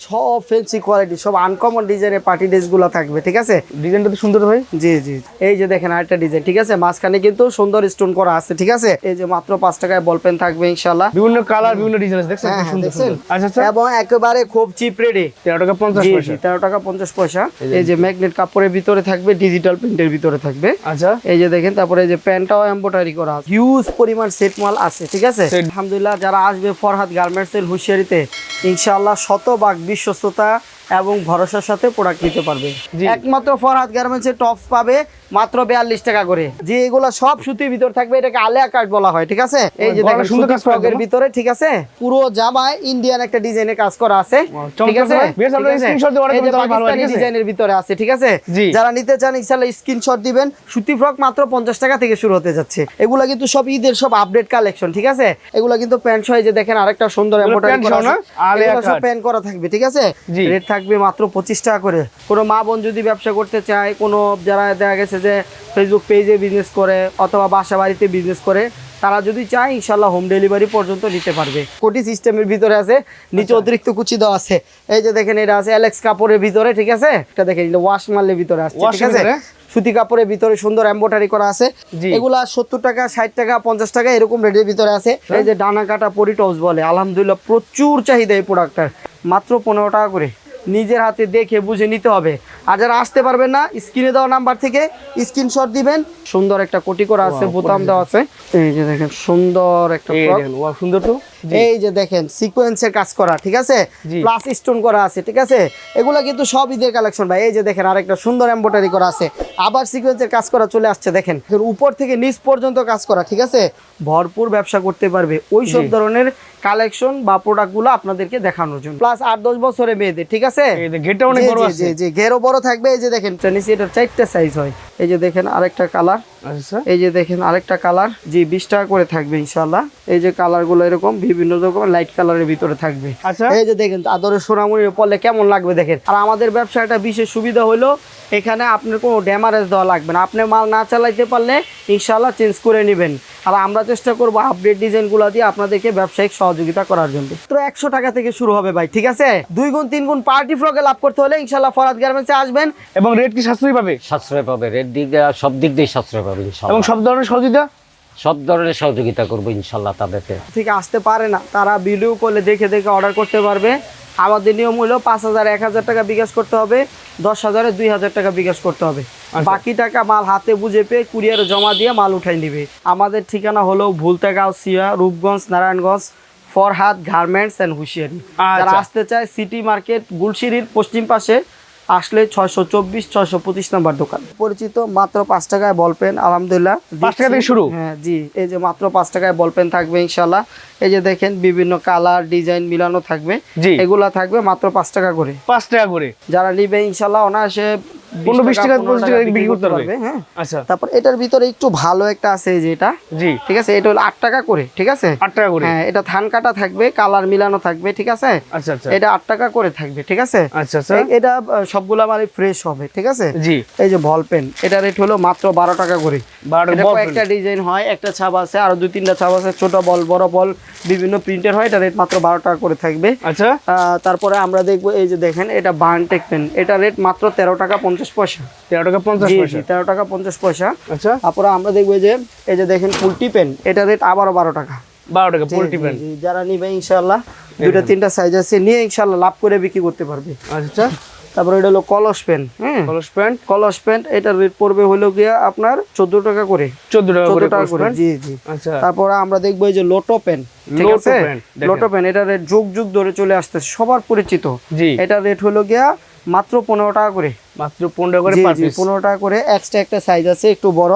সব fancy quality সব uncommon ডিজাইনের পার্টি ড্রেসগুলো থাকবে ঠিক আছে? ডিজাইনটা তো সুন্দর ভাই? জি জি এই যে দেখেন আরেকটা ডিজাইন ঠিক আছে? মাঝখানে কিন্তু সুন্দর স্টোন করা আছে ঠিক আছে? এই যে মাত্র পাঁচ টাকায় বল পেন থাকবে ইনশাল্লাহ বিভিন্ন কালার বিভিন্ন ডিজাইন দেখছেন? হ্যাঁ, হ্যাঁ, দেখছেন? আচ্ছা আচ্ছা। এবং একেবারে খুব চিপ তেরো টাকা পঞ্চাশ পয়সা। তেরো টাকা পঞ্চাশ পয়সা। এই যে ম্যাগনেট কাপড়ের ভিতরে থাকবে ডিজিটাল প্রিন্টের ভিতরে থাকবে। আচ্ছা। এই যে দেখেন তারপরে এই যে প্যান্টটাও এম্বোটারি করা আছে। হিউজ পরিমাণ সেট মাল আছে ঠিক আছে? আলহামদুলিল্লাহ যারা আসবে ফরহাদ গার্মেন্টস এর হুঁশিয়ারিতে ইনশাআল্লাহ শতভাগ বিশ্বস্ততা এবং ভরসার সাথে প্রোডাক্ট নিতে পারবে। একমাত্র ফরহাদ গার্মেন্টস এর টপস পাবে মাত্র বিয়াল্লিশ টাকা করে। যে এগুলো সব সুতির ভিতর থাকবে এটাকে আলিয়া কাট বলা হয় ঠিক আছে? এই যে দেখেন সুন্দর। ভিতরে ঠিক আছে? পুরো জামায় ইন্ডিয়ান একটা ডিজাইনের কাজ করা আছে ঠিক আছে? ডিজাইনের ভিতরে ঠিক যারা নিতে চান ইনশাআল্লাহ স্ক্রিনশট দিবেন। সুতি ফ্রক মাত্র পঞ্চাশ টাকা থেকে শুরু হতে যাচ্ছে। এগুলা কিন্তু সব ঈদের সব আপডেট কালেকশন ঠিক আছে? এগুলা কিন্তু প্যান্ট সহ যে দেখেন আরেকটা সুন্দর এগুলো করা আছে। এগুলো সব প্যান্ট করা থাকবে ঠিক আছে? রেট থাকবে মাত্র পঁচিশ টাকা করে। কোনো মা বোন যদি ব্যবসা করতে চায় কোনো যারা দেখা গেছে যে ফেসবুক পেজে বিজনেস করে অথবা বাসা বাড়িতে বিজনেস করে তারা যদি চায় ইনশাল্লাহ হোম ডেলিভারি পর্যন্ত নিতে পারবে। কোটি সিস্টেমের ভিতরে আছে নিচে আচ্ছা। অতিরিক্ত কুচি দেওয়া আছে। এই যে দেখেন এটা আছে অ্যালেক্স কাপড়ের ভিতরে ঠিক আছে? এটা দেখেন এটা ওয়াশ মারলের ভিতরে আছে ঠিক আছে? সুতি কাপড়ের ভিতরে সুন্দর এম্বোটারি করা আছে। এগুলা সত্তর টাকা ষাট টাকা পঞ্চাশ টাকা এরকম রেটের ভিতরে আছে। হ্যাঁ। এই যে ডানা কাটা পরিটস বলে আলহামদুলিল্লাহ প্রচুর চাহিদা এই প্রোডাক্টটার মাত্র পনেরো টাকা করে। নিজের হাতে দেখে বুঝে নিতে হবে। আর যারা আসতে পারবেন না স্ক্রিনে দেওয়া নাম্বার থেকে স্ক্রিনশট দিবেন। সুন্দর একটা কোটি করা আছে বোতাম দেওয়া আছে। এই যে দেখেন সুন্দর একটা। সুন্দর তো? এই যে দেখেন সিকোয়েন্সের কাজ করা ঠিক আছে? প্লাস স্টোন করা আছে ঠিক আছে? এগুলা কিন্তু সব ঈদের কালেকশন ভাই। এই যে দেখেন আরেকটা সুন্দর এম্বোটারি করা আছে। আবার সিকোয়েন্সের কাজ করা চলে আসছে দেখেন। উপর থেকে নিচ পর্যন্ত কাজ করা ঠিক আছে? ভরপুর ব্যবসা করতে পারবে। ওই সব ধরনের কালেকশন বা প্রোডাক্টগুলো আপনাদেরকে দেখানোর জন্য। প্লাস আট দশ বছরের মেয়েদের ঠিক আছে? অনেক বড় আছে। জি জি ঘেরও বড় থাকবে এই যে দেখেন টেনিস এটার চারটা সাইজ হয়। এই যে দেখেন আরেকটা কালার আচ্ছা। এই যে দেখেন আরেকটা কালার জি বিশ টাকা করে থাকবে ইনশাল্লাহ এই যে কালারগুলো এরকম বিভিন্ন রকম লাইট কালারের ভিতরে থাকবে। আচ্ছা। এই যে দেখেন আদরের সোনামণির পড়লে কেমন লাগবে দেখেন? আর আমাদের ব্যবসাটা বিশেষ সুবিধা হলো এখানে আপনার কোনো ড্যামারেজ দেওয়া লাগবে না। আপনি মাল না চালাইতে পারলে ইনশাল্লাহ চেঞ্জ করে নেবেন। আর আমরা চেষ্টা করব আপডেট ডিজাইনগুলো দিয়ে আপনাদেরকে ব্যবসায়িক সহযোগিতা করার জন্য। তো একশো টাকা থেকে শুরু হবে ভাই ঠিক আছে? দুই গুণ তিন গুণ পার্টি ফ্রকে লাভ করতে হলে ইনশাল্লাহ ফরাদ গার্মেন্টসে আসবেন এবং রেট কি সাশ্রয়ী পাবে? সাশ্রয় পাবে রেট দিক দিয়ে সব দিক দিয়ে সাশ্রয় পাবে এবং সব ধরনের সহযোগিতা? সব ধরনের সহযোগিতা করব ইনশাল্লাহ তাদেরকে। ঠিক আসতে পারে না। তারা ভিডিও করলে দেখে দেখে অর্ডার করতে পারবে। আমাদের নিয়ম হলো পাঁচ হাজার এক হাজার টাকা বিকাশ করতে হবে দশ হাজারে দুই হাজার টাকা বিকাশ করতে হবে। বাকি টাকা মাল হাতে বুঝে পেয়ে কুরিয়ারে জমা দিয়ে মাল উঠাই নিবে। আমাদের ঠিকানা হলো ভুলতেগাঁও সিয়া Rupganj Narayanganj Farhad garments and hosiery. যারা আচ্ছা। আসতে চায় সিটি মার্কেট গুলশিরির পশ্চিম পাশে আসলে ছয়শো চব্বিশ ছয়শো পঁচিশ নাম্বার দোকান। পরিচিত মাত্র পাঁচ টাকায় বল পেন আলহামদুলিল্লাহ। পাঁচ টাকা থেকে শুরু? হ্যাঁ জি এই যে মাত্র পাঁচ টাকায় বল পেন থাকবে ইনশাল্লাহ এই যে দেখেন বিভিন্ন কালার ডিজাইন মিলানো থাকবে। এগুলা থাকবে মাত্র পাঁচ টাকা করে। পাঁচ টাকা করে। যারা নিবে ইনশাল্লাহ অনায়াসে পনেরো বিশ টাকা 15 টাকা বিক্রি করতে পারবে হ্যাঁ? আচ্ছা। তারপর এটার ভিতরে একটু ভালো একটা আছে এই জি। ঠিক আছে? এটা হলো আট টাকা করে ঠিক আছে? আট টাকা করে। হ্যাঁ এটা ধান কাটা থাকবে কালার মিলানো থাকবে ঠিক আছে? আচ্ছা আচ্ছা। এটা আট টাকা করে থাকবে ঠিক আছে? আচ্ছা আচ্ছা। এটা সবগুলা মানে ফ্রেশ হবে ঠিক আছে? জি। এই যে বল পেন এটা রেট হলো মাত্র বারো টাকা করে। বারো এটা বল ডিজাইন হয় একটা ছাপ আছে আরও দুই তিনটা ছাপ আছে ছোট বল বড় বল বিভিন্ন প্রিন্টের হয় এটা রেট মাত্র বারো টাকা করে থাকবে। আচ্ছা। তারপরে আমরা দেখব এই যে দেখেন এটা বার্নটেক পেন এটা রেট মাত্র তেরো টাকা পঞ্চাশ পয়সা। তেরো টাকা পঞ্চাশ পয়সা। তেরো টাকা পঞ্চাশ পয়সা। আচ্ছা। তারপরে আমরা দেখব যে এই যে দেখেন পেন এটা রেট আবারও বারো টাকা। বারো টাকা পোল্ট্রি জি, যারা নিবে ইনশাল্লাহ দুইটা তিনটা সাইজ আছে নিয়ে ইনশাল্লাহ লাভ করে বিক্রি করতে পারবে। আচ্ছা। তারপরে এটা হলো কলস পেন হ্যাঁ কলস প্যান্ট। কলস প্যান্ট এটার রেট পড়বে হলো গিয়া আপনার চোদ্দ টাকা করে। চোদ্দ টাকা করে টাকা করে জি জি। আচ্ছা। তারপরে আমরা দেখব এই যে লোটো পেন ঠিক লোটো আছে? লোটো পেন এটা রেট যুগ যুগ ধরে চলে আসতেছে সবার পরিচিত। জি। এটা রেট হলো গিয়া মাত্র পনেরো টাকা করে। মাত্র পনেরো করে পনেরো টাকা করে এক্সট্রা একটা সাইজ আছে একটু বড়।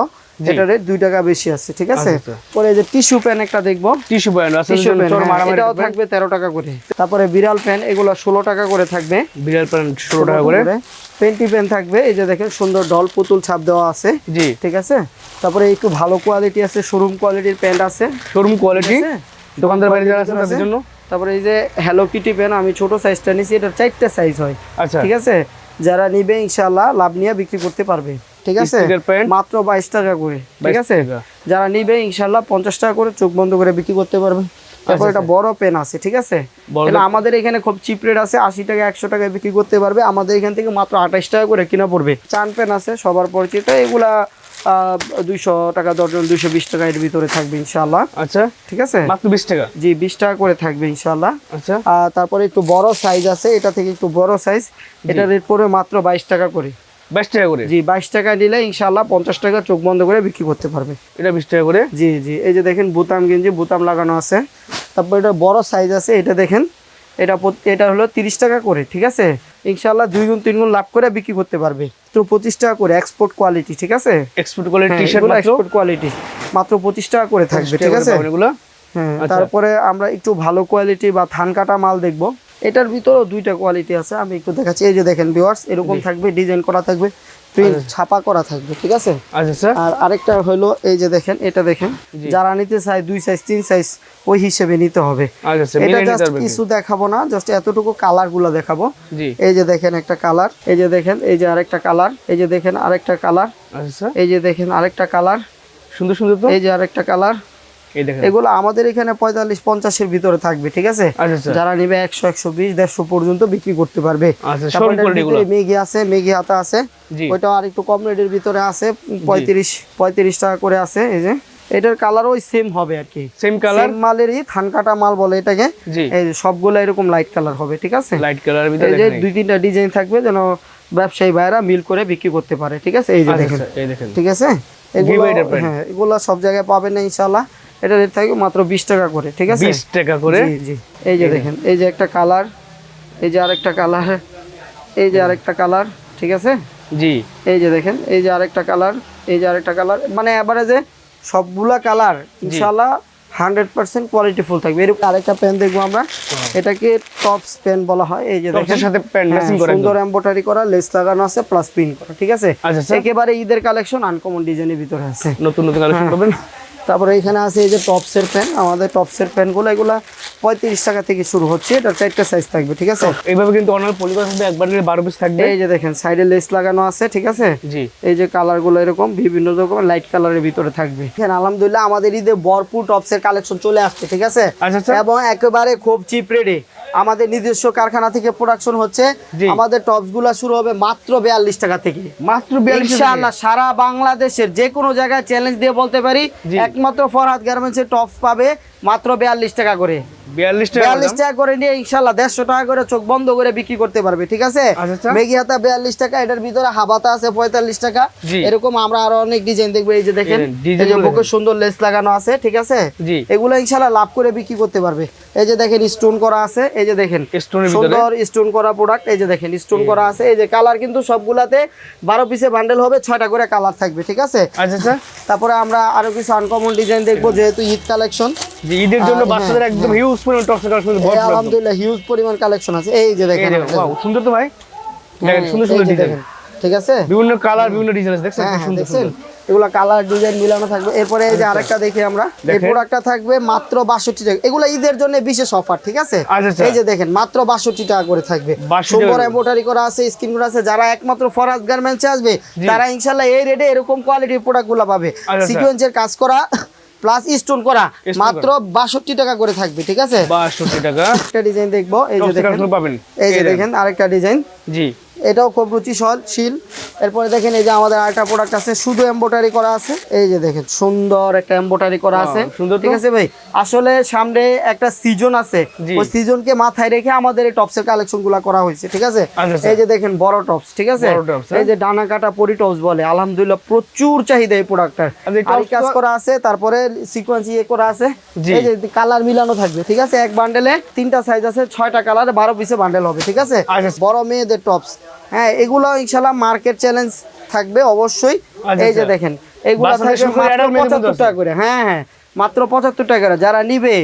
রেট দুই টাকা বেশি আছে ঠিক আছে? আচ্ছা, পরে যে টিস্যু পেন একটা দেখব। টিস্যু টিস্যু পেন এটাও থাকবে তেরো টাকা করে। তারপরে বিড়াল পেন এগুলো ষোলো টাকা করে থাকবে। বিড়াল প্যান্ট ষোলো টাকা করে। পেন্টি পেন থাকবে এই যে দেখেন সুন্দর ডল পুতুল ছাপ দেওয়া আছে। জি। ঠিক আছে? তারপরে একটু ভালো কোয়ালিটি আছে শোরুম কোয়ালিটির প্যান্ট আছে। Showroom quality? দোকানদার বাইরে যারা আছে তাদের জন্য। তারপরে এই যে হ্যালো কিটি পেন আমি ছোট সাইজটা নিছি এটা চারটা সাইজ হয়। আচ্ছা। ঠিক আছে? যারা নিবে ইনশাআল্লাহ লাভ নিয়ে বিক্রি করতে পারবে। ঠিক আছে? মাত্র বাইশ টাকা করে। ঠিক আছে? যারা নিবে ইনশাআল্লাহ পঞ্চাশ টাকা করে চোখ বন্ধ করে বিক্রি করতে পারবে। তারপর এটা বড় পেন আছে ঠিক আছে? এটা আমাদের এখানে খুব চিপ রেট আছে আশি টাকা একশো টাকায় বিক্রি করতে পারবে। আমাদের এখান থেকে মাত্র আঠাশ টাকা করে কিনা পড়বে। চান পেন আছে সবার পরিচিত। এগুলা দুইশো টাকা দর্জন দুইশো বিশ টাকা এর ভিতরে থাকবে ইনশাল্লাহ আচ্ছা। ঠিক আছে? মাত্র বিশ টাকা? জি বিশ টাকা করে থাকবে ইনশাল্লাহ আচ্ছা। আর তারপরে একটু বড় সাইজ আছে এটা থেকে একটু বড় সাইজ এটা রেট পড়বে মাত্র বাইশ টাকা করে। বাইশ টাকা করে? জি বাইশ টাকা নিলে ইনশাল্লাহ পঞ্চাশ টাকা চোখ বন্ধ করে বিক্রি করতে পারবে। এটা বিশ টাকা করে? জি জি এই যে দেখেন বুতাম গেঞ্জি বুতাম লাগানো আছে। তারপর এটা বড় সাইজ আছে এটা দেখেন। এটা এটা হলো তিরিশ টাকা করে ঠিক আছে? ইনশাল্লাহ দুই গুণ তিন গুণ লাভ করে বিক্রি করতে পারবে। পঁচিশ টাকা করে এক্সপোর্ট কোয়ালিটি ঠিক আছে? Export quality T shirt export quality মাত্র পঁচিশ টাকা করে থাকবে ঠিক আছে? এগুলো? হ্যাঁ আচ্ছা। তারপরে আমরা একটু ভালো কোয়ালিটি বা ধান কাটা মাল দেখব। এটার ভিতরেও দুইটা কোয়ালিটি আছে আমি একটু দেখাচ্ছি। এই যে দেখেন ভিওয়ার্স এরকম থাকবে ডিজাইন করা থাকবে। প্রিন্ট। ছাপা করা থাকবে ঠিক আছে? আচ্ছা আর আরেকটা হলো এই যে দেখেন এটা দেখেন। যারা নিতে চায় দুই সাইজ তিন সাইজ ওই হিসেবে নিতে হবে। আচ্ছা এটা জাস্ট কিছু দেখাবো না জাস্ট এতটুকু কালারগুলো দেখাবো। এই যে দেখেন একটা কালার এই যে দেখেন এই যে আরেকটা কালার এই যে দেখেন আরেকটা কালার আচ্ছা এই যে দেখেন আরেকটা কালার সুন্দর সুন্দর এই যে আরেকটা কালার এগুলো আমাদের এখানে পঁয়তাল্লিশ পঞ্চাশের ভিতরে থাকবে ঠিক আছে? আচ্ছা যারা নিবে একশো একশো বিশ দেড়শো পর্যন্ত বিক্রি করতে পারবে। আচ্ছা মেঘি আছে মেঘি হাতা আছে। জি। ওইটাও আর একটু কম রেটের ভিতরে আছে পঁয়ত্রিশ পঁয়ত্রিশ টাকা করে আছে এই যে। এটার কালার ওই সেম হবে আর কি। সেম কালার মালেরই ধান কাটা মাল বলে এটাকে। এই সবগুলো এরকম লাইট কালার হবে ঠিক আছে? লাইট ভিতরে এই যে দুই তিনটা ডিজাইন থাকবে যেন ব্যবসায়ী ভাইরা মিল করে বিক্রি করতে পারে ঠিক আছে? এই যে আচ্ছা দেখেন। ঠিক আছে? এগুলো হ্যাঁ এগুলো সব জায়গায় পাবেন ইনশাল্লাহ এটা রেট থাকবে মাত্র বিশ টাকা করে ঠিক আছে? বিশ টাকা করে? জি এই যে দেখেন এই যে একটা কালার এই যে আরেকটা কালার এই যে আরেকটা কালার ঠিক আছে? জি। এই যে দেখেন এই যে আরেকটা কালার এই যে আরেকটা কালার মানে এভারেজে সবগুলা কালার ইনশাল্লাহ হান্ড্রেড পার্সেন্ট কোয়ালিটি ফুল থাকবে। এরকম আরেকটা পেন দেখব আমরা। এটাকে টপস পেন বলা হয় এই যে দেখেন। সাথে প্যান্ট হ্যাঁ, সুন্দর এম্বোটারি করা লেস লাগানো আছে প্লাস পিন করা ঠিক আছে? আচ্ছা একেবারে ঈদের কালেকশন আনকমন ডিজাইনের ভিতরে আছে। নতুন নতুন কালেকশন হ্যাঁ। করবেন তারপরে এখানে আছে এই যে টপসের প্যান আমাদের টপসের প্যানগুলো এগুলো পঁয়ত্রিশ টাকা থেকে শুরু হচ্ছে এটা চারটা সাইজ থাকবে ঠিক আছে? এইভাবে কিন্তু অনার পরিবার একবার নিলে বারো পিস থাকবে। এই যে দেখেন সাইডে লেস লাগানো আছে ঠিক আছে? জি। এই যে কালারগুলো এরকম বিভিন্ন রকম লাইট কালারের ভিতরে থাকবে। এখানে আলহামদুলিল্লাহ আমাদের ঈদে ভরপুর টপসের কালেকশন চলে আসছে ঠিক আছে? আচ্ছা আচ্ছা। এবং একেবারে খুব চিপ রেটে আমাদের নিজস্ব কারখানা থেকে প্রোডাকশন হচ্ছে। আমাদের টপসগুলা শুরু হবে মাত্র বিয়াল্লিশ টাকা থেকে। মাত্র বিয়াল্লিশ ইনশাআল্লাহ সারা বাংলাদেশের যে কোনো জায়গায় চ্যালেঞ্জ দিয়ে বলতে পারি। একমাত্র ফরহাদ গার্মেন্টসের টপস পাবে মাত্র বিয়াল্লিশ টাকা করে। বিয়াল্লিশ টাকা বিয়াল্লিশ টাকা করে নিয়ে ইনশাল্লাহ দেড়শো টাকা করে চোখ বন্ধ করে বিক্রি করতে পারবে ঠিক আছে? আচ্ছা, আচ্ছা। মেগি হাতা বিয়াল্লিশ টাকা এটার ভিতরে হাবাতা আছে পঁয়তাল্লিশ টাকা। এরকম আমরা আরও অনেক ডিজাইন দেখব এই যে দেখেন এই যে, এই যে ডিজাইনগুলো বুকে সুন্দর লেস লাগানো আছে ঠিক আছে? এগুলো ইনশাল্লাহ লাভ করে বিক্রি করতে পারবে। এই যে দেখেন স্টোন করা আছে এই যে দেখেন সুন্দর স্টোন করা প্রোডাক্ট এই যে দেখেন স্টোন করা আছে। এই যে কালার কিন্তু সবগুলাতে বারো পিসে বান্ডেল হবে ছয়টা করে কালার থাকবে ঠিক আছে? আচ্ছা তারপরে আমরা আরও কিছু আনকমন ডিজাইন দেখব যেহেতু ঈদ কালেকশন ঈদের জন্য হ্যাঁ, বাচ্চাদের একদম হিউজ পরিমাণ টপসের কালেকশন ভরপুর একদম। আলহামদুলিল্লাহ হিউজ পরিমাণ কালেকশন আছে। এই যে দেখেন ওয়াও সুন্দর তো ভাই? দেখেন সুন্দর সুন্দর ডিজাইন ঠিক আছে? বিভিন্ন কালার বিভিন্ন ডিজাইন আছে দেখছেন? হ্যাঁ হ্যাঁ সুন্দর এগুলো কালার ডিজাইন মিলানো থাকবে। এরপরে এই যে আরেকটা দেখি আমরা। এই প্রোডাক্টটা থাকবে মাত্র বাষট্টি টাকা। এগুলো ঈদের জন্য বিশেষ অফার ঠিক আছে? আচ্ছা, আচ্ছা। এই যে দেখেন মাত্র বাষট্টি টাকা করে থাকবে। 62 সুন্দর টাকা। করা আছে স্ক্রিন করা আছে। যারা একমাত্র ফরাজ গার্মেন্টসে আসবে তারা ইনশাল্লাহ এই রেটে এরকম কোয়ালিটির প্রোডাক্টগুলো পাবে। আচ্ছা। সিকোয়েন্সের কাজ করা প্লাস স্টোন করা। মাত্র বাষট্টি টাকা করে থাকবে ঠিক আছে? বাষট্টি টাকা। একটা ডিজাইন দেখব এই যে দেখেন। এই যে। দেখেন। আরেকটা ডিজাইন জি। এটাও খুব রুচিশীল এরপরে দেখেন এই যে আমাদের আরেকটা প্রোডাক্ট আছে শুধু এমব্রয়ডারি করা আছে। এই যে দেখেন সুন্দর একটা এমব্রয়ডারি করা আছে। সুন্দর ঠিক আছে ভাই? আসলে সামনে একটা সিজন আছে। ওই সিজনকে মাথায় রেখে আমাদের এই টপসের কালেকশনগুলা করা হয়েছে ঠিক আছে? আচ্ছা, আচ্ছা। এই যে দেখেন বড় টপস ঠিক আছে? হ্যাঁ। এই যে ডানা কাটা পরি টপস বলে আলহামদুলিল্লাহ প্রচুর চাহিদা এই প্রোডাক্টটার আর আরি কাজ করা আছে তারপরে সিকোয়েন্স ইয়ে করা আছে। এই যে কালার মিলানো থাকবে ঠিক আছে? এক বান্ডেলে তিনটা সাইজ আছে ছয়টা কালার বারো পিসে বান্ডেল হবে ঠিক আছে? আচ্ছা। বড় মেয়েদের টপস হ্যাঁ এগুলো ইনশাল্লাহ মার্কেট চ্যালেঞ্জ থাকবে অবশ্যই। আচ্ছা, এই যে আচ্ছা। দেখেন এগুলো পঁচাত্তর টাকা করে হ্যাঁ হ্যাঁ মাত্র পঁচাত্তর টাকা যারা নিবে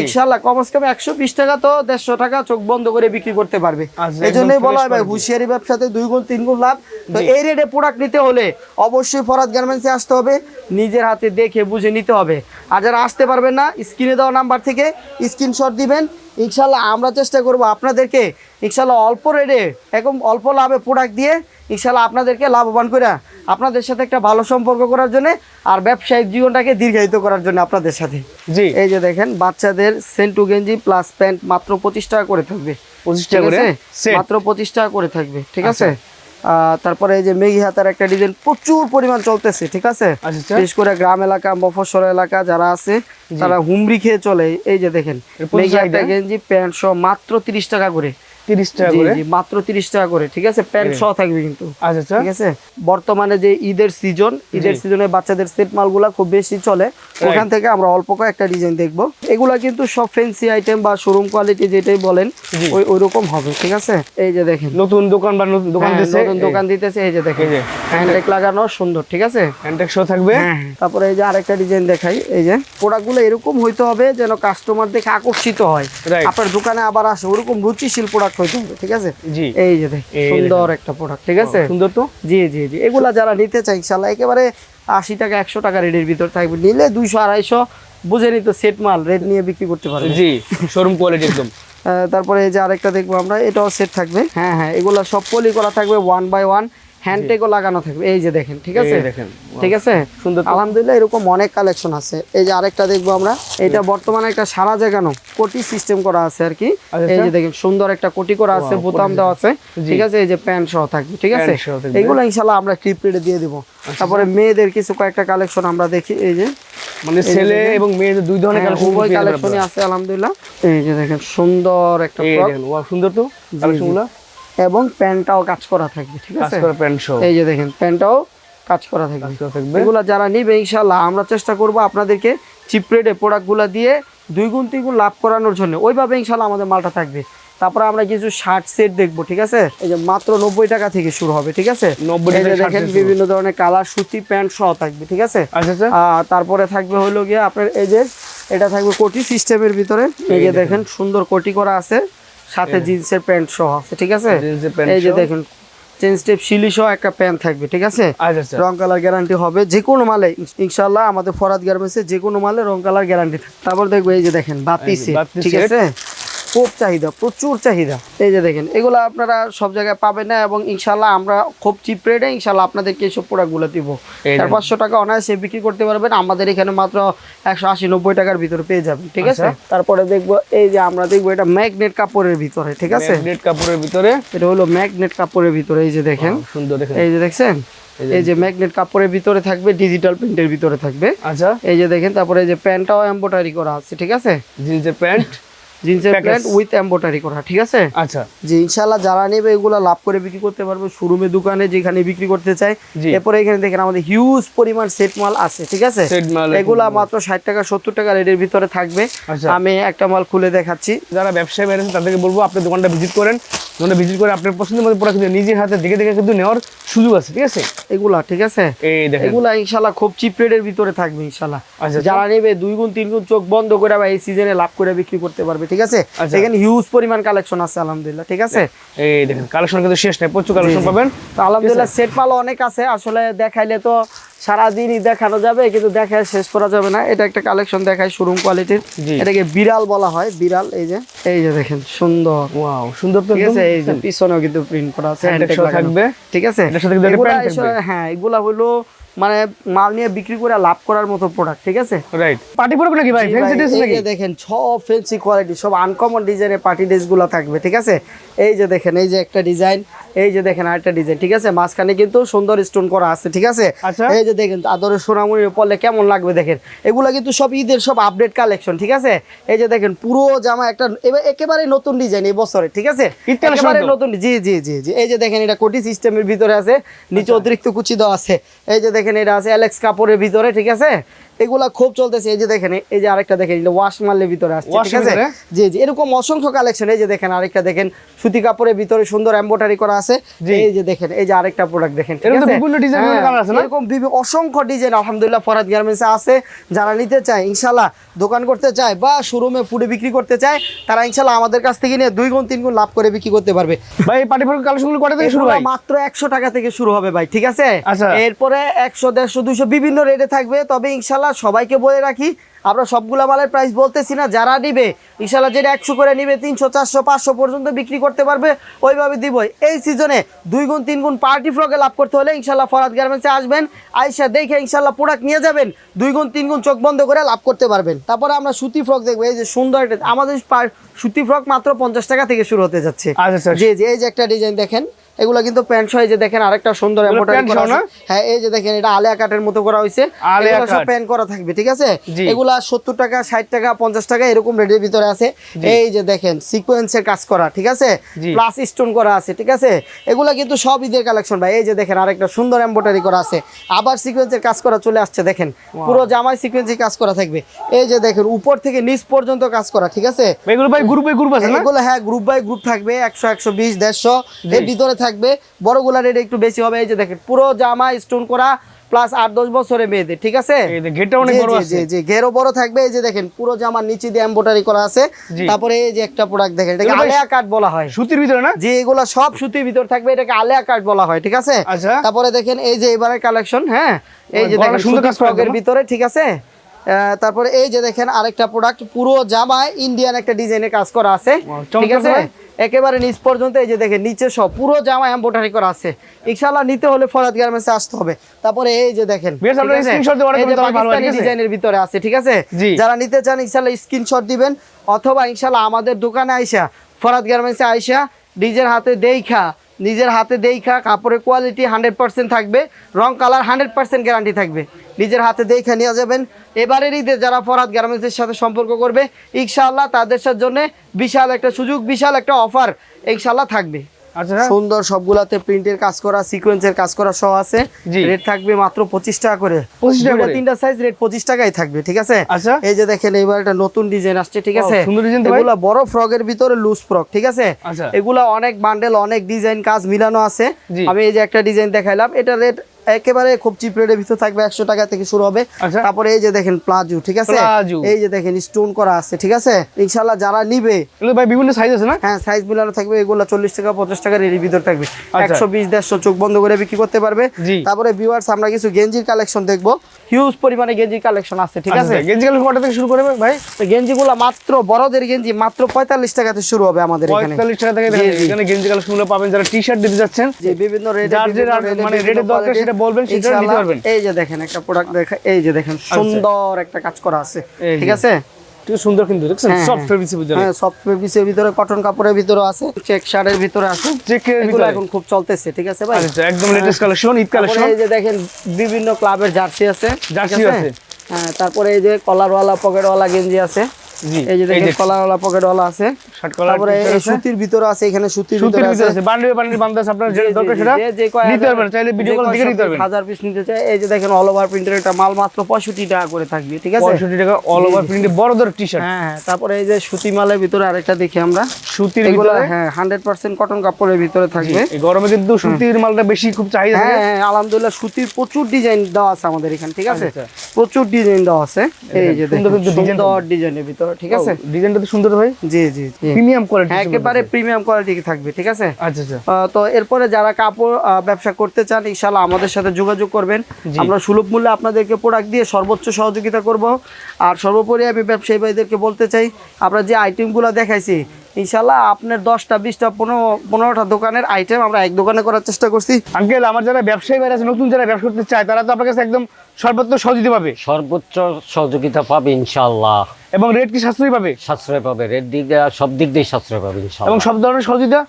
ইনশাল্লাহ কমস কম একশো বিশ টাকা তো দেড়শো টাকা চোখ বন্ধ করে বিক্রি করতে পারবে। আচ্ছা, এই জন্যই বলা হয় ভাই হুঁশিয়ারি ব্যবসাতে দুই গুণ তিন গুণ লাভ। তো এই রেটে প্রোডাক্ট নিতে হলে অবশ্যই ফরাদ গার্মেন্টসে আসতে হবে নিজের হাতে দেখে বুঝে নিতে হবে। আর যারা আসতে পারবেন না স্ক্রিনে দেওয়া নাম্বার থেকে স্ক্রিনশট দিবেন। ইনশাল্লাহ আমরা চেষ্টা করব আপনাদেরকে ইনশাল্লাহ অল্প রেটে একদম অল্প লাভে প্রোডাক্ট দিয়ে ইনশাল্লাহ আপনাদেরকে লাভবান করে আপনাদের সাথে একটা ভালো সম্পর্ক করার জন্য আর ব্যবসায়িক জীবনটাকে দীর্ঘায়িত করার জন্য আপনাদের সাথে। জি। এই যে দেখেন বাচ্চাদের সেন্টু গেঞ্জি প্লাস প্যান্ট মাত্র পঁচিশ টাকা করে থাকবে। পঁচিশ টাকা করে? মাত্র পঁচিশ টাকা করে থাকবে ঠিক আছে? তারপরে এই যে মেঘি হাতার একটা ডিজাইন প্রচুর পরিমাণ চলতেছে ঠিক আছে? আচ্ছা আচ্ছা। বিশেষ করে গ্রাম এলাকা মফস্বল এলাকা যারা আছে তারা হুমড়ি খেয়ে চলে। এই যে দেখেন মেঘি হাতা গেঞ্জি প্যান্ট সহ মাত্র তিরিশ টাকা করে। তিরিশ টাকা করে? মাত্র তিরিশ টাকা করে ঠিক আছে? প্যান্ট সহ থাকবে কিন্তু। আচ্ছা আচ্ছা। ঠিক আছে? বর্তমানে যে ঈদের সিজন ঈদের সিজনে বাচ্চাদের সেট মালগুলা খুব বেশি চলে ওখান থেকে আমরা অল্প কয়েকটা ডিজাইন দেখব। এগুলা কিন্তু সব ফ্যান্সি আইটেম বা শোরুম কোয়ালিটি যেটাই বলেন ওই ওই রকম হবে ঠিক আছে? এই যে দেখেন। নতুন দোকান বা নতুন দোকান হ্যাঁ, নতুন দোকান দিতেছে এই যে দেখেন। হ্যান্ডেক লাগানো সুন্দর ঠিক আছে? হ্যান্ডটেক শো থাকবে? হ্যাঁ তারপরে এই যে আরেকটা ডিজাইন দেখাই এই যে। প্রোডাক্টগুলো এরকম হইতে হবে যেন কাস্টমার দেখে আকর্ষিত হয়। আপনার দোকানে আবার আসে ওরকম রুচিশীল প্রোডাক্ট হইতে হবে ঠিক আছে? জি। এই যে সুন্দর একটা প্রোডাক্ট ঠিক আছে? সুন্দর তো? জি জি জি। এগুলা যারা নিতে চাই ইনশাল্লাহ একেবারে আশি টাকা একশো টাকা রেটের ভিতর থাকবে। নিলে দুইশো আড়াইশো বুঝে নিত সেট মাল রেট নিয়ে বিক্রি করতে পারবে। জি শোরুম কোয়ালিটি একদম। তারপরে এই যে আরেকটা দেখব আমরা এটাও সেট থাকবে। হ্যাঁ হ্যাঁ এগুলা সব পলি করা থাকবে ওয়ান বাই ওয়ান হ্যান্ডটেকও লাগানো থাকবে। এই যে দেখেন ঠিক আছে? দেখেন ঠিক আছে? সুন্দর আলহামদুলিল্লাহ এরকম অনেক কালেকশন আছে। এই যে আরেকটা দেখব আমরা। এটা বর্তমানে একটা সারা জায়গানো কোটি সিস্টেম করা আছে আর কি। আচ্ছা, এই যে আচ্ছা। দেখেন সুন্দর একটা কোটি করা আছে বোতাম দেওয়া আছে। ঠিক আছে? এই যে প্যান্ট সহ থাকবে ঠিক আছে। এগুলো ইনশাল্লাহ আমরা ক্লিপ রেটে দিয়ে দিব। তারপরে মেয়েদের কিছু কয়েকটা কালেকশন আমরা দেখি। এই যে মানে ছেলে এবং মেয়েদের দুই ধরনের হ্যাঁ, কালেকশন উভয় কালেকশনই আছে আলহামদুলিল্লাহ। এই যে দেখেন সুন্দর একটা ফ্রক ওয়া সুন্দর তো? কালেকশনগুলো এবং প্যান্টটাও কাজ করা থাকবে ঠিক কাজ আছে? করা প্যান্ট এই যে দেখেন প্যান্টটাও কাজ করা থাকবে। কাজ করা থাকবে। এগুলো যারা নিবে ইনশাল্লাহ আমরা চেষ্টা করব আপনাদেরকে চিপ রেটে প্রোডাক্টগুলো দিয়ে দুই গুণ তিন গুণ লাভ করানোর জন্য। ওইভাবে ইনশাল্লাহ আমাদের মালটা থাকবে। তারপরে আমরা কিছু শার্ট সেট দেখব ঠিক আছে? এই যে মাত্র নব্বই টাকা থেকে শুরু হবে ঠিক আছে? 90 টাকা দেখেন বিভিন্ন ধরনের কালার সুতি প্যান্ট সহ থাকবে ঠিক আছে? আচ্ছা আচ্ছা। তারপরে থাকবে হলো গিয়ে আপনার এই যে এটা থাকবে কোটি সিস্টেমের ভিতরে। এই যে দেখেন সুন্দর কোটি করা আছে। সাথে জিন্সের প্যান্ট সহ আছে ঠিক আছে? এই যে দেখুন চেন স্টেপ শিলি সহ একটা প্যান্ট থাকবে ঠিক আছে? আচ্ছা আচ্ছা। রং কালার গ্যারান্টি হবে যে কোনো মালে ইনশাল্লাহ আমাদের ফরাদ গার্মেন্টসে যে কোনো মালে রং কালার গ্যারান্টি তারপর দেখব এই যে দেখেন বাতি ঠিক আছে? খুব চাহিদা প্রচুর চাহিদা। এই যে দেখেন এগুলো আপনারা সব জায়গায় পাবেন না এবং ইনশাল্লাহ আমরা খুব চিপ রেটে ইনশাল্লাহ আপনাদেরকে এইসব প্রোডাক্টগুলো দিব। চার পাঁচশো টাকা অনায়াসে বিক্রি করতে পারবেন আমাদের এখানে মাত্র একশো আশি নব্বই টাকার ভিতরে পেয়ে যাবেন ঠিক আছে? আচ্ছা। তারপরে দেখব এই যে আমরা দেখব এটা ম্যাগনেট কাপড়ের ভিতরে ঠিক আছে? নেট কাপড়ের ভিতরে। এটা হলো ম্যাগনেট কাপড়ের ভিতরে এই যে দেখেন। সুন্দর এই যে দেখছেন? এই যে ম্যাগনেট কাপড়ের ভিতরে থাকবে ডিজিটাল প্রিন্টের ভিতরে থাকবে। আচ্ছা। এই যে দেখেন তারপরে এই যে প্যান্টটাও এম্বোটারি করা আছে ঠিক আছে? জিন্সের প্যান্ট। জিন্সের প্যান্ট উইথ এম্বোটারি করা ঠিক আছে? আচ্ছা। যে ইনশাল্লাহ যারা নেবে এগুলো লাভ করে বিক্রি করতে পারবে শোরুমে দোকানে যেখানে বিক্রি করতে চায়। এরপরে এখানে দেখেন আমাদের হিউজ পরিমাণ সেট মাল আছে ঠিক আছে? এগুলা মাত্র ষাট টাকা সত্তর টাকা রেটের ভিতরে থাকবে। আচ্ছা। আমি একটা মাল খুলে দেখাচ্ছি। যারা ব্যবসায়ী আছেন তাদেরকে বলব আপনি দোকানটা ভিজিট করেন। দোকানটা ভিজিট করে আপনার পছন্দের মতো প্রোডাক্ট নিজের হাতে দেখে দেখে কিন্তু নেওয়ার সুযোগ আছে ঠিক আছে? এগুলা ঠিক আছে? এই দেখেন। এগুলা ইনশাল্লাহ খুব চিপ রেটের ভিতরে থাকবে ইনশাল্লাহ আচ্ছা, যারা নেবে দুই গুণ তিন গুণ চোখ বন্ধ করে বা এই সিজনে লাভ করে বিক্রি করতে পারবে ঠিক আছে? আচ্ছা। এখানে হিউজ পরিমাণ কালেকশন আছে আলহামদুলিল্লাহ ঠিক আছে? এই দেখেন কালেকশন কিন্তু শেষ নেই প্রচুর কালেকশন পাবেন। তো আলহামদুলিল্লাহ সেট মাল অনেক আছে আসলে দেখাইলে তো সারাদিনই দেখানো যাবে কিন্তু দেখায় শেষ করা যাবে না। এটা একটা কালেকশন দেখায় শোরুম কোয়ালিটির এটাকে বিড়াল বলা হয় বিড়াল এই যে এই যে দেখেন সুন্দর। ওয়াও সুন্দর তো ঠিক আছে এই যে পিছনেও কিন্তু প্রিন্ট করা আছে। থাকবে। ঠিক আছে। হ্যাঁ এগুলা হলো মানে মাল নিয়ে বিক্রি করে লাভ করার মতো প্রোডাক্ট ঠিক আছে? রাইট পার্টি পড়বে নাকি ভাই? ফ্যান্সি ড্রেস নাকি? দেখেন সব ফেন্সি কোয়ালিটি সব আনকমন ডিজাইনের পার্টি ড্রেসগুলো থাকবে ঠিক আছে? এই যে দেখেন এই যে একটা ডিজাইন এই যে দেখেন আরেকটা ডিজাইন ঠিক আছে? মাঝখানে কিন্তু সুন্দর স্টোন করা আছে ঠিক আছে? আচ্ছা। এই যে দেখেন আদরের সোনামণির পরলে কেমন লাগবে দেখেন? এগুলো কিন্তু সব ঈদের সব আপডেট কালেকশন ঠিক আছে? এই যে দেখেন পুরো জামা একটা এবার একেবারে নতুন ডিজাইন এই বছরে ঠিক আছে? একেবারে নতুন জি জি জি জি। এই যে দেখেন এটা কোটি সিস্টেমের ভিতরে আছে নিচে আচ্ছা। অতিরিক্ত কুচি দেওয়া আছে। এই যে দেখেন এটা আছে অ্যালেক্স কাপড়ের ভিতরে ঠিক আছে? এগুলা খুব চলতেছে। এই যে দেখেন এই যে আরেকটা দেখেন এটা ওয়াশ মারলের ভিতরে আসছে ঠিক আছে? জি জি এরকম অসংখ্য কালেকশন এই যে দেখেন আরেকটা দেখেন সুতি কাপড়ের ভিতরে সুন্দর এমব্রয়ডারি করা আছে। এই যে দেখেন এই যে আরেকটা প্রোডাক্ট দেখেন বিভিন্ন বিভিন্ন হ্যাঁ, আছে না? এরকম বিভিন্ন অসংখ্য ডিজাইন আলহামদুলিল্লাহ ফরাদ গার্মেন্টসে আছে। যারা নিতে চায় ইনশাল্লাহ দোকান করতে চায় বা শোরুমে ফুডে বিক্রি করতে চায় তারা ইনশাল্লাহ আমাদের কাছ থেকে নিয়ে দুই গুণ তিন গুণ লাভ করে বিক্রি করতে পারবে। ভাই পার্টি পড়বে কালেকশনগুলো কটা থেকে শুরু হয় মাত্র একশো টাকা থেকে শুরু হবে ভাই ঠিক আছে? আচ্ছা। এরপরে একশো দেড়শো দুশো বিভিন্ন রেটে থাকবে তবে ইনশাল্লাহ সবাইকে বলে রাখি আমরা সবগুলা মালের প্রাইস বলতেছি না যারা নিবে ইনশাল্লাহ যেটা একশো করে নিবে তিনশো চারশো পাঁচশো পর্যন্ত বিক্রি করতে পারবে ওইভাবে দিব এই সিজনে দুই গুণ তিন গুণ পার্টি ফ্রকে লাভ করতে হলে ইনশাল্লাহ ফরাদ গার্মেন্টসে আসবেন আইসা দেখে ইনশাল্লাহ প্রোডাক্ট নিয়ে যাবেন দুই গুণ তিন গুণ চোখ বন্ধ করে লাভ করতে পারবেন। তারপরে আমরা সুতি ফ্রক দেখব এই যে সুন্দর একটা আমাদের সুতি ফ্রক মাত্র পঞ্চাশ টাকা থেকে শুরু হতে যাচ্ছে। আচ্ছা আচ্ছা। জি জি এই যে একটা ডিজাইন দেখেন এগুলো কিন্তু প্যান্ট সহ যে দেখেন আরেকটা সুন্দর। হ্যাঁ এই যে দেখেন এটা আলিয়া কাটের মতো করা হয়েছে। প্যান্ট করা থাকবে ঠিক আছে? এগুলা সত্তর টাকা ষাট টাকা পঞ্চাশ টাকা এরকম রেটের ভিতরে আছে। এই যে দেখেন সিকোয়েন্সের কাজ করা ঠিক আছে? প্লাস স্টোন করা আছে ঠিক আছে? এগুলা কিন্তু সব ঈদের কালেকশন ভাই। এই যে দেখেন আরেকটা সুন্দর এম্ব্রয়ডারি করা আছে। আবার সিকোয়েন্সের কাজ করা চলে আসছে দেখেন। পুরো জামায় সিকোয়েন্সের কাজ করা থাকবে। এই যে দেখেন উপর থেকে নিচ পর্যন্ত কাজ করা ঠিক আছে? এগুলো ভাই গ্রুপে গ্রুপ আছে এগুলো হ্যাঁ গ্রুপ বাই গ্রুপ থাকবে একশো একশো বিশ দেড়শো। এর ভিতরে থাকবে বড়গুলা রেট একটু বেশি হবে। এই যে দেখেন পুরো জামা স্টোন করা প্লাস আট দশ বছরে মেয়েদের ঠিক আছে? জি, ঘেরও বড় থাকবে। এই যে দেখেন পুরো জামার নিচে দিয়ে এম্বোটারি করা আছে। তারপরে এই যে একটা প্রোডাক্ট দেখেন এটাকে আলেয়া কাট বলা হয়। সুতির ভিতরে না? যে এগুলো সব সুতির ভিতর থাকবে এটাকে আলেয়া কাট বলা হয় ঠিক আছে? আচ্ছা। তারপরে দেখেন এই যে এবারে কালেকশন হ্যাঁ? এই যে দেখেন। ভিতরে ঠিক আছে? তারপরে এই যে দেখেন আরেকটা প্রোডাক্ট পুরো জামায় ইন্ডিয়ান একটা ডিজাইনে কাজ করা আছে ঠিক আছে। একেবারে নিচ পর্যন্ত এই যে দেখেন নিচে সব পুরো জামা এম্বোটারি করা আছে। ইনশাআল্লাহ নিতে হলে ফরাদ গার্মেন্টসে আসতে হবে। তারপরে এই যে দেখেন ডিজাইনের ভিতরে আছে ঠিক আছে? যারা নিতে চান ইনশাআল্লাহ স্ক্রিনশট দিবেন। অথবা ইনশাআল্লাহ আমাদের দোকানে আইসা ফরাদ গার্মেন্টসে আইসা নিজের হাতে দেইখা নিজের হাতে দেখা, কাপড়ের কোয়ালিটি হান্ড্রেড পার্সেন্ট থাকবে, রং কালার হান্ড্রেড পার্সেন্ট গ্যারান্টি থাকবে। নিজের হাতে দেখা নিয়ে যাবেন। এবারের ঈদে যারা ফরহাদ গার্মেন্টসের সাথে সম্পর্ক করবে, ইনশাআল্লাহ তাদের জন্য বিশাল একটা সুযোগ, বিশাল একটা অফার ইনশাআল্লাহ থাকবে। সুন্দর সবগুলাতে প্রিন্টের কাজ করা সিকোয়েন্সের কাজ করা সহ আছে। রেট থাকবে মাত্র পঁচিশ টাকা করে। 25 টাকা তিনটা সাইজ রেট পঁচিশ টাকাই থাকবে ঠিক আছে? আচ্ছা। এই যে দেখেন এবার একটা নতুন ডিজাইন আসছে ঠিক আছে। এগুলা বড় ফ্রকের ভিতরে লুজ ফ্রক ঠিক আছে? আচ্ছা। এগুলা অনেক বান্ডেল অনেক ডিজাইন কাজ মিলানো আছে। আমি এই যে একটা ডিজাইন দেখাইলাম এটা রেট একেবারে খুব চিপ রেটের ভিতর থাকবে একশো টাকা থেকে শুরু হবে। আচ্ছা। তারপরে এই যে দেখেন প্লাজো ঠিক আছে? এই যে দেখেন স্টোন করা আছে ঠিক আছে? ইনশাল্লাহ যারা নিবে ভাই বিভিন্ন সাইজ আছে না? হ্যাঁ সাইজ মিলানো থাকবে এগুলো চল্লিশ টাকা পঞ্চাশ টাকার এর ভিতর থাকবে। আচ্ছা। একশো বিশ দেড়শো চোখ বন্ধ করে বিক্রি করতে পারবে। তারপরে ভিউয়ার্স আমরা কিছু গেঞ্জির কালেকশন দেখব। হিউজ পরিমাণে গেঞ্জির কালেকশন আছে ঠিক আছে? আচ্ছা, গেঞ্জি কালেকশন কটা থেকে শুরু করবে ভাই? তো গেঞ্জিগুলো মাত্র বড়দের গেঞ্জি মাত্র পঁয়তাল্লিশ টাকাতে শুরু হবে আমাদের এখানে। পঁয়তাল্লিশ টাকা থেকে। এখানে গেঞ্জি কালেকশনগুলো পাবেন যারা টি শার্ট দিতে যাচ্ছেন যে বিভিন্ন রাট- মানে রেটের দরকার সেটা বলবেন, সেটা নিতে পারবেন। এই যে দেখেন একটা প্রোডাক্ট দেখা এই যে দেখেন সুন্দর একটা কাজ করা আছে। ঠিক আছে? ঠিক সুন্দর কিন্তু দেখছেন? হ্যাঁ, সফট হ্যাঁ। ফেব্রিক্সের ভিতরে। হ্যাঁ সফট ফেব্রিক্সের ভিতরে কটন কাপড়ের ভিতরে আছে চেক শার্টের ভিতরে আছে। চেকের ভিতরে। এখন খুব চলতেছে ঠিক আছে ভাই? আচ্ছা একদম লেটেস্ট কালেকশন ঈদ কালেকশন এই যে দেখেন বিভিন্ন ক্লাবের জার্সি আছে জার্সি আছে। হ্যাঁ তারপরে এই যে কলারওয়ালা পকেটওয়ালা গেঞ্জি আছে। এই যে এই দেখেন যে পকেটওয়ালা আছে। শার্ট কলার তারপরে এই সুতির ভিতরে আছে এখানে সুতির সুতির ভিতরে ভিতরে আছে। আছে বান্ডিল বান্ডিল বান্ধা আপনার জি, দরকার সেটা যে- যে কয় নিতে পারবেন চাইলে ভিডিও কল দিকে নিতে পারবেন। হাজার পিস নিতে চাই এই যে দেখেন অল ওভার প্রিন্টের একটা মাল মাত্র পঁয়ষট্টি টাকা করে থাকবে ঠিক আছে? পঁয়ষট্টি টাকা অল ওভার প্রিন্টে বড় টি শার্ট হ্যাঁ হ্যাঁ তারপরে এই যে সুতি মালের ভিতরে আরেকটা দেখি আমরা। সুতির ভিতরে? হ্যাঁ কটন কাপড়ের ভিতরে থাকবে। এই গরমে কিন্তু সুতির মালটা বেশি খুব চাহিদা হ্যাঁ হ্যাঁ আলহামদুলিল্লাহ সুতির প্রচুর ডিজাইন দেওয়া আছে আমাদের এখানে ঠিক আছে? আচ্ছা। প্রচুর ডিজাইন দেওয়া আছে। এই যে দেখুন, সুন্দর ডিজাইনের ভিতরে। ঠিক আছে? ডিজাইনটা তো সুন্দর ভাই। জি জি প্রিমিয়াম কোয়ালিটি একেবারে প্রিমিয়াম কোয়ালিটি থাকবে ঠিক আছে? আচ্ছা আচ্ছা। তো এরপরে যারা কাপড় ব্যবসা করতে চান ইনশাল্লাহ আমাদের সাথে যোগাযোগ করবেন। আমরা সুলভ মূল্যে আপনাদেরকে প্রোডাক্ট দিয়ে সর্বোচ্চ সহযোগিতা করব। আর সর্বোপরি আমি ব্যবসায়ী ভাইদেরকে বলতে চাই আমরা যে আইটেমগুলো দেখাইছি ইনশাল্লাহ আপনার দশটা বিশটা পনেরো পনেরোটা দোকানের আইটেম আমরা এক দোকানে করার চেষ্টা করছি। আঙ্কেল আমার যারা ব্যবসায়ী ভাই আছে নতুন যারা ব্যবসা করতে চায় তারা তো আপনার কাছে একদম সর্বোচ্চ সহযোগিতা পাবে? সর্বোচ্চ সহযোগিতা পাবে ইনশাল্লাহ এবং রেড কি সাশ্রয় পাবে? সাশ্রয় পাবে রেড দিক সব দিক দিয়ে সাশ্রয় পাবে এবং সব ধরনের সহযোগিতা?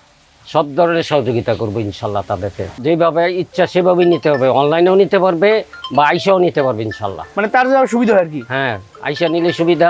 সব ধরনের সহযোগিতা করব ইনশাল্লাহ তাদেরকে। যেভাবে ইচ্ছা সেভাবেই নিতে হবে অনলাইনেও নিতে পারবে বা আইসাও নিতে পারবে ইনশাল্লাহ মানে তার সুবিধা হয় আর কি? হ্যাঁ আইসা নিলে সুবিধা।